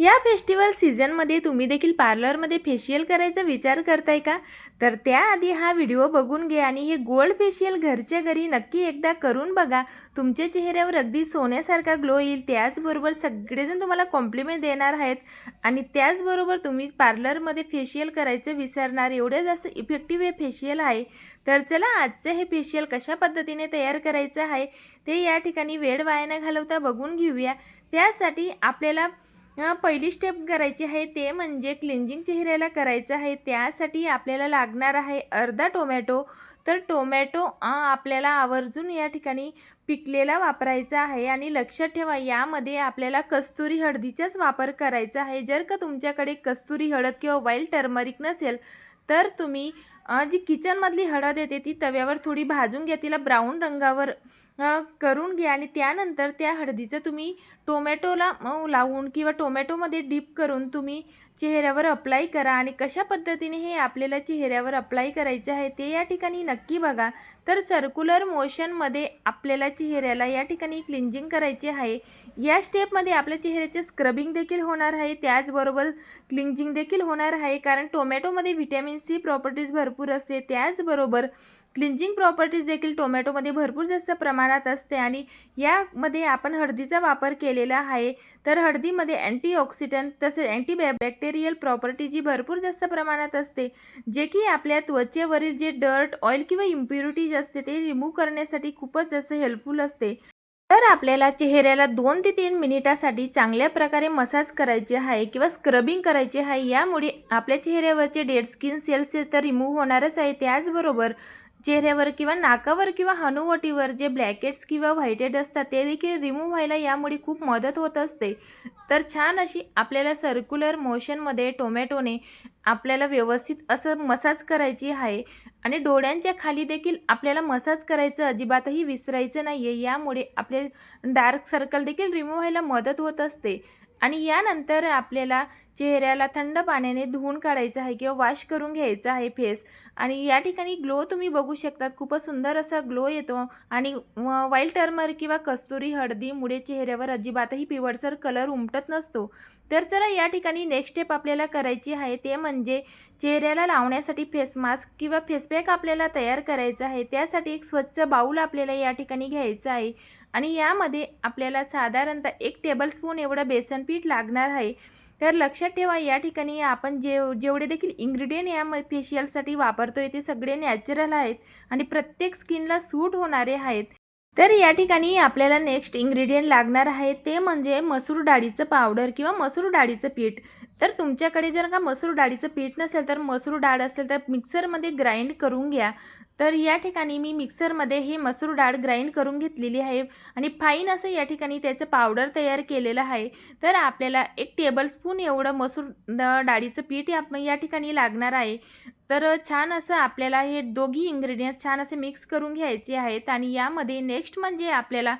या फेस्टिवल सीझनमध्ये तुम्ही देखील पार्लरमध्ये फेशियल करायचा विचार करताय का? तर त्याआधी हा व्हिडिओ बघून घ्या आणि हे गोल्ड फेशियल घरच्या घरी नक्की एकदा करून बघा. तुमच्या चेहऱ्यावर अगदी सोन्यासारखा ग्लो येईल. त्याचबरोबर सगळेजण तुम्हाला कॉम्प्लिमेंट देणार आहेत. आणि त्याचबरोबर तुम्ही पार्लरमध्ये फेशियल करायचं विसरणार. एवढं जास्त इफेक्टिव्ह हे फेशियल आहे. तर चला आजचं हे फेशियल कशा पद्धतीने तयार करायचं आहे ते या ठिकाणी वेळ वाया न घालवता बघून घेऊया. त्यासाठी आपल्याला पहिली स्टेप करायची आहे ते म्हणजे क्लिंजिंग चेहऱ्याला करायचं आहे. त्यासाठी आपल्याला लागणार आहे अर्धा टोमॅटो तर टोमॅटो आपल्याला आवर्जून या ठिकाणी पिकलेला वापरायचा आहे आणि लक्षात ठेवा यामध्ये आपल्याला कस्तुरी हळदीचाच वापर करायचा आहे. जर का तुमच्याकडे कस्तुरी हळद किंवा वाईल्ड टर्मरिक नसेल तर तुम्ही जी किचनमधली हळद येते ती तव्यावर थोडी भाजून घ्या. तिला ब्राऊन रंगावर करून घ्या आणि त्यानंतर त्या हळदीचं तुम्ही टोमॅटोला लावून किंवा टोमॅटोमध्ये डीप करून तुम्ही चेहऱ्यावर अप्लाय करा आणि कशा पद्धतीने हे आपल्याला चेहऱ्यावर अप्लाय करायचे आहे ते या ठिकाणी नक्की बघा. तर सर्क्युलर मोशनमध्ये आपल्याला चेहऱ्याला या ठिकाणी क्लिंजिंग करायचे आहे. या स्टेपमध्ये आपल्या चेहऱ्याचे स्क्रबिंग देखील होणार आहे. त्याचबरोबर क्लिंजिंग देखील होणार आहे. कारण टोमॅटोमध्ये व्हिटॅमिन सी प्रॉपर्टीज भरपूर असते. त्याचबरोबर क्लिंजिंग प्रॉपर्टीज देखील टोमॅटोमध्ये भरपूर जास्त प्रमाणात असते आणि यामध्ये आपण हळदीचा वापर केलेला आहे. तर हळदीमध्ये अँटीऑक्सिडंट तसेच अँटी मटेरियल प्रॉपर्टी जी भरपूर जास्त प्रमाणात असते जे की आपल्या त्वचेवरील जे डर्ट ऑइल किंवा इम्प्युरिटीज असते ते रिमूव्ह करण्यासाठी खूपच जास्त हेल्पफुल असते. तर आपल्याला चेहऱ्याला दोन ते तीन मिनिटासाठी चांगल्या प्रकारे मसाज करायचे आहे किंवा स्क्रबिंग करायचे आहे यामुळे आपल्या चेहऱ्यावरचे डेड स्किन सेल्स तर रिमूव्ह होणारच आहे. त्याचबरोबर चेहऱ्यावर किंवा नाकावर किंवा हनुवटीवर जे ब्लॅकेट्स किंवा व्हाईटेड असतात ते देखील रिमूव्ह व्हायला यामुळे खूप मदत होत असते. तर छान अशी आपल्याला सर्क्युलर मोशनमध्ये टोमॅटोने आपल्याला व्यवस्थित असं मसाज करायची आहे आणि डोळ्यांच्या खाली देखील आपल्याला मसाज करायचं अजिबातही विसरायचं नाही आहे यामुळे आपले डार्क सर्कल देखील रिमूव्ह व्हायला मदत होत असते. आणि यानंतर आपल्याला चेहऱ्याला थंड पाण्याने धुवून काढायचं आहे किंवा वॉश करून घ्यायचं आहे फेस. आणि या ठिकाणी ग्लो तुम्ही बघू शकतात. खूपच सुंदर असा ग्लो येतो. आणि वाईल्ड टर्मर किंवा कस्तुरी हळदीमुळे चेहऱ्यावर अजिबातही पिवळसर कलर उमटत नसतो. तर चला या ठिकाणी नेक्स्ट स्टेप आपल्याला करायची आहे ते म्हणजे चेहऱ्याला लावण्यासाठी फेस मास्क किंवा फेसपॅक आपल्याला तयार करायचा आहे. त्यासाठी एक स्वच्छ बाऊल आपल्याला या ठिकाणी घ्यायचं आहे. आणि यामध्ये आपल्याला साधारणतः एक टेबलस्पून एवढं बेसन पीठ लागणार आहे. तर लक्षात ठेवा या ठिकाणी आपण जे जेवढे देखील इंग्रेडियंट या म- फेशियलसाठी आहे ते सगळे नॅचरल आहेत आणि प्रत्येक स्किनला सूट होणारे आहेत. तर या ठिकाणी आपल्याला नेक्स्ट इंग्रेडियंट लागणार आहे ते म्हणजे मसूर डाळीचं पावडर किंवा मसूर डाळीचं पीठ. तर तुमच्याकडे जर का मसूर डाळीचं पीठ नसेल तर मसूर डाळ असेल तर मिक्सरमध्ये ग्राइंड करून घ्या. तर या ठिकाणी मी मिक्सरमध्ये हे मसूर डाळ ग्राइंड करून घेतलेली आहे आणि फाईन असं या ठिकाणी त्याचं पावडर तयार केलेलं आहे. तर आपल्याला एक टेबलस्पून एवढं मसूर डाळीचं पीठ आप या ठिकाणी लागणार आहे. तर छान असं आपल्याला हे दोघी इंग्रेडियंट्स छान असे मिक्स करून घ्यायचे आहेत आणि यामध्ये नेक्स्ट म्हणजे आपल्याला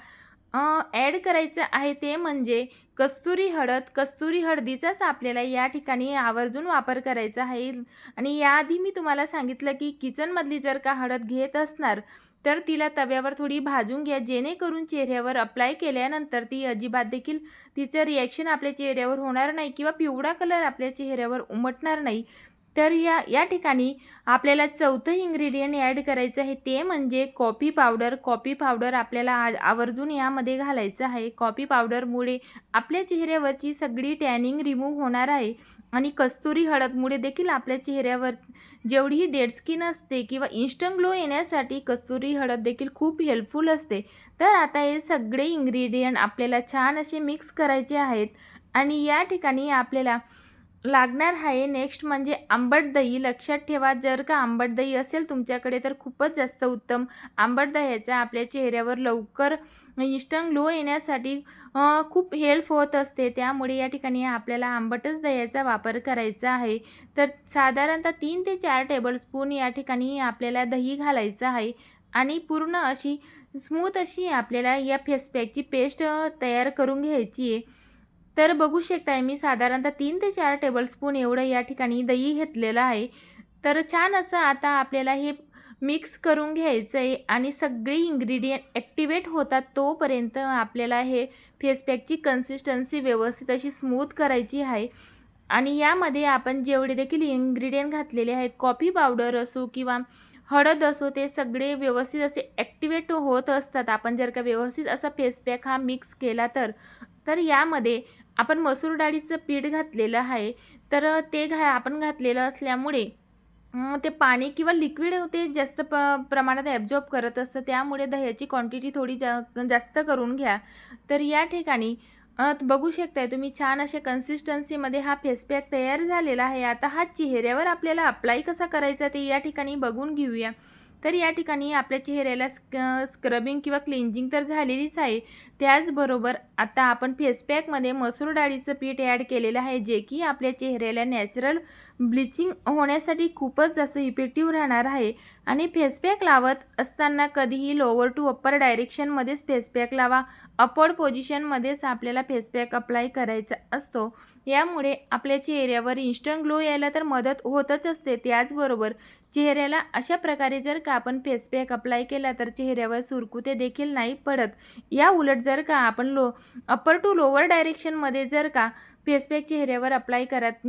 ॲड करायचं आहे ते म्हणजे कस्तुरी हळद कस्तुरी हळदीचाच आपल्याला या ठिकाणी आवर्जून वापर करायचा आहे. आणि याआधी मी तुम्हाला सांगितलं की किचनमधली जर का हळद घेत असणार तर तिला तव्यावर थोडी भाजून घ्या. जेणेकरून चेहऱ्यावर अप्लाय केल्यानंतर ती अजिबात देखील तिचं रिॲक्शन आपल्या चेहऱ्यावर होणार नाही किंवा पिवळा कलर आपल्या चेहऱ्यावर उमटणार नाही. तर या या ठिकाणी आपल्याला चौथं इंग्रेडियंट ॲड करायचं आहे. ते म्हणजे कॉफी पावडर कॉफी पावडर आपल्याला आ आवर्जून यामध्ये घालायचं आहे. कॉफी पावडरमुळे आपल्या चेहऱ्यावरची सगळी टॅनिंग रिमूव्ह होणार आहे आणि कस्तुरी हळदमुळे देखील आपल्या चेहऱ्यावर जेवढी डेड स्किन असते किंवा इन्स्टंट ग्लो येण्यासाठी कस्तुरी हळद देखील खूप हेल्पफुल असते. तर आता हे सगळे इंग्रेडियंट आपल्याला छान असे मिक्स करायचे आहेत. आणि या ठिकाणी आपल्याला लागणार आहे. नेक्स्ट म्हणजे आंबट दही. लक्षात ठेवा जर का आंबट दही असेल तुमच्याकडे तर खूपच जास्त उत्तम. आंबट दह्याचा आपल्या चेहऱ्यावर लवकर इन्स्टंट ग्लो येण्यासाठी खूप हेल्प होत असते. त्यामुळे या ठिकाणी आपल्याला आंबटच दह्याचा वापर करायचा आहे. तर साधारणतः तीन ते चार टेबलस्पून या ठिकाणी आपल्याला दही घालायचं आहे. आणि पूर्ण अशी स्मूथ अशी आपल्याला या फेसपॅकची पेस्ट तयार करून घ्यायची आहे. तर बघू शकताय मी साधारणतः तीन ते चार टेबलस्पून एवढं या ठिकाणी दही घेतलेलं आहे. तर छान असं आता आपल्याला हे मिक्स करून घ्यायचं आहे आणि सगळी इंग्रेडियंट ॲक्टिवेट होतात तोपर्यंत आपल्याला हे फेसपॅकची कन्सिस्टन्सी व्यवस्थित अशी स्मूथ करायची आहे. आणि यामध्ये आपण जेवढे देखील इंग्रेडियंट घातलेले आहेत कॉफी पावडर असो किंवा हळद असो ते सगळे व्यवस्थित असे ॲक्टिवेट होत असतात. आपण जर का व्यवस्थित असा फेसपॅक हा मिक्स केला तर तर यामध्ये आपण मसूर डाळीचं पीठ घातलेलं आहे तर ते घा आपण घातलेलं असल्यामुळे ते पाणी किंवा लिक्विड ते जास्त प प्रमाणात ॲब्झॉर्ब करत असतं. त्यामुळे दह्याची क्वांटिटी थोडी जा जास्त करून घ्या. तर या ठिकाणी बघू शकताय तुम्ही छान अशा कन्सिस्टन्सीमध्ये हा फेस पॅक तयार झालेला आहे. आता हा चेहऱ्यावर आपल्याला अप्लाय कसा करायचा ते या ठिकाणी बघून घेऊया. तर या ठिकाणी आपल्या चेहऱ्याला स्क स्क्रबिंग किंवा क्लिन्जिंग तर झालेलीच आहे. त्याचबरोबर आता आपण फेस पॅकमध्ये मसूर डाळीचं पीठ ॲड केलेलं आहे जे की आपल्या चेहऱ्याला नॅचरल ब्लिचिंग होण्यासाठी खूपच जास्त इफेक्टिव्ह राहणार आहे. आणि फेस पॅक लावत असताना कधीही लोअर टू अप्पर डायरेक्शनमध्येच फेस पॅक लावा. अपर पोझिशनमध्येच आपल्याला फेस पॅक अप्लाय करायचा असतो. यामुळे आपल्या चेहऱ्यावर इन्स्टंट ग्लो यायला तर मदत होतच असते. त्याचबरोबर चेहऱ्याला अशा प्रकारे जर का आपण फेस पॅक अप्लाय केला तर चेहऱ्यावर सुरकुते देखील नाही पडत. या उलट जर का आपण लो अप्पर टू लोअर डायरेक्शनमध्ये जर का फेस पॅक चेहऱ्यावर अप्लाय करत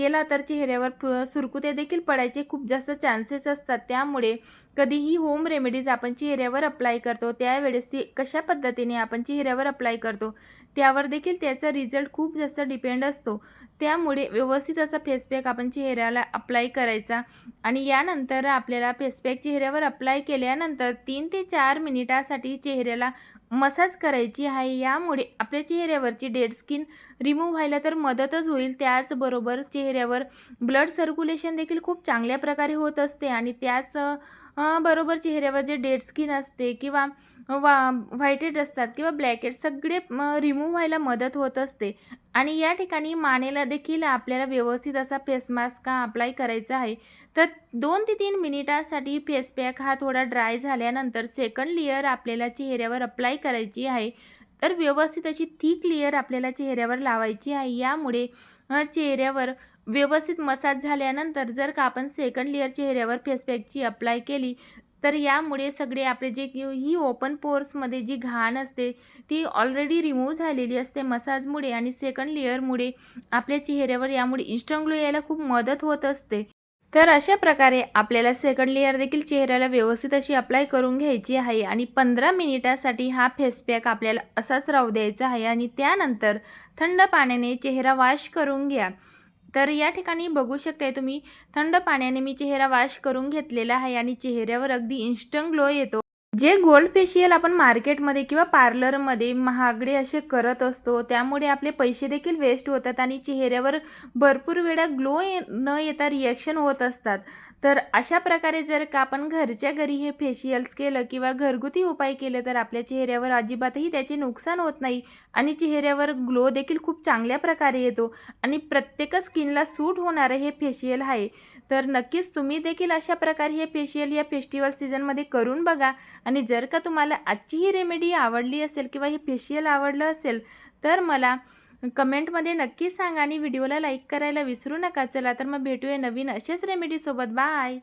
केला तर चेहऱ्यावर फ- सुरकुते देखील पडायचे खूप जास्त चान्सेस असतात. त्यामुळे कधीही होम रेमेडीज आपण चेहऱ्यावर अप्लाय करतो त्यावेळेस ती कशा पद्धतीने आपण चेहऱ्यावर अप्लाय करतो त्यावर देखील त्याचा रिझल्ट खूप जास्त डिपेंड असतो. त्यामुळे व्यवस्थित असा फेसपॅक आपण चेहऱ्याला अप्लाय करायचा आणि यानंतर आपल्याला फेसपॅक चेहऱ्यावर अप्लाय केल्यानंतर तीन ते चार मिनिटासाठी चेहऱ्याला मसाज करायची आहे. यामुळे आपल्या चेहऱ्यावरची डेड स्किन रिमूव्ह व्हायला तर मदतच होईल. त्याचबरोबर चेहऱ्यावर ब्लड सर्क्युलेशन देखील खूप चांगल्या प्रकारे होत असते आणि त्याच बरोबर चेहऱ्यावर जे डेड स्किन असते किंवा वा व्हाईटेड असतात किंवा ब्लॅकेट सगळे रिमूव्ह व्हायला मदत होत असते. आणि या ठिकाणी मानेला देखील आपल्याला व्यवस्थित असा फेस मास्क हा अप्लाय करायचा आहे. तर दोन ते तीन मिनिटासाठी फेस पॅक हा थोडा ड्राय झाल्यानंतर सेकंड लेअर आपल्याला चेहऱ्यावर अप्लाय करायची आहे. तर व्यवस्थित अशी थिक लेअर आपल्याला चेहऱ्यावर लावायची आहे. यामुळे चेहऱ्यावर व्यवस्थित मसाज झाल्यानंतर जर का आपण सेकंड लेअर चेहऱ्यावर फेस पॅकची अप्लाय केली तर यामुळे सगळे आपले जे ही ओपन पोर्समध्ये जी घाण असते ती ऑलरेडी रिमूव्ह झालेली असते मसाजमुळे आणि सेकंड लेअरमुळे आपल्या चेहऱ्यावर यामुळे इन्स्टंट ग्लो यायला खूप मदत होत असते. तर अशा प्रकारे आपल्याला सेकंड लेअर देखील चेहऱ्याला व्यवस्थित अशी अप्लाय करून घ्यायची आहे आणि पंधरा मिनिटासाठी हा फेस पॅक आपल्याला असाच राहू द्यायचा आहे आणि त्यानंतर थंड पाण्याने चेहरा वॉश करून घ्या. तर या ठिकाणी बघू शकताय तुम्ही थंड पाण्याने मी चेहरा वॉश करून घेतलेला आहे आणि चेहऱ्यावर अगदी इन्स्टंट ग्लो येतो. जे गोल्ड फेशियल आपण मार्केटमध्ये किंवा पार्लरमध्ये महागडे असे करत असतो त्यामुळे आपले पैसे देखील वेस्ट होतात आणि चेहऱ्यावर भरपूर वेळा ग्लो ये न येता रिॲक्शन होत असतात. तर अशा प्रकारे जर का आपण घरच्या घरी हे फेशियल्स केलं किंवा घरगुती उपाय केले तर आपल्या चेहऱ्यावर अजिबातही त्याचे नुकसान होत नाही आणि चेहऱ्यावर ग्लो देखील खूप चांगल्या प्रकारे येतो आणि प्रत्येक स्किनला सूट होणारं हे फेशियल आहे. तर नक्कीच तुम्ही देखील अशा प्रकारे हे फेशियल या फेस्टिवल सीझनमध्ये करून बघा. आणि जर का तुम्हाला आजची ही रेमेडी आवडली असेल किंवा हे फेशियल आवडलं असेल तर मला कमेंटमध्ये नक्की सांगा आणि व्हिडिओला लाईक करायला विसरू नका. चला तर मग भेटूया नवीन अशाच रेमेडीसोबत बाय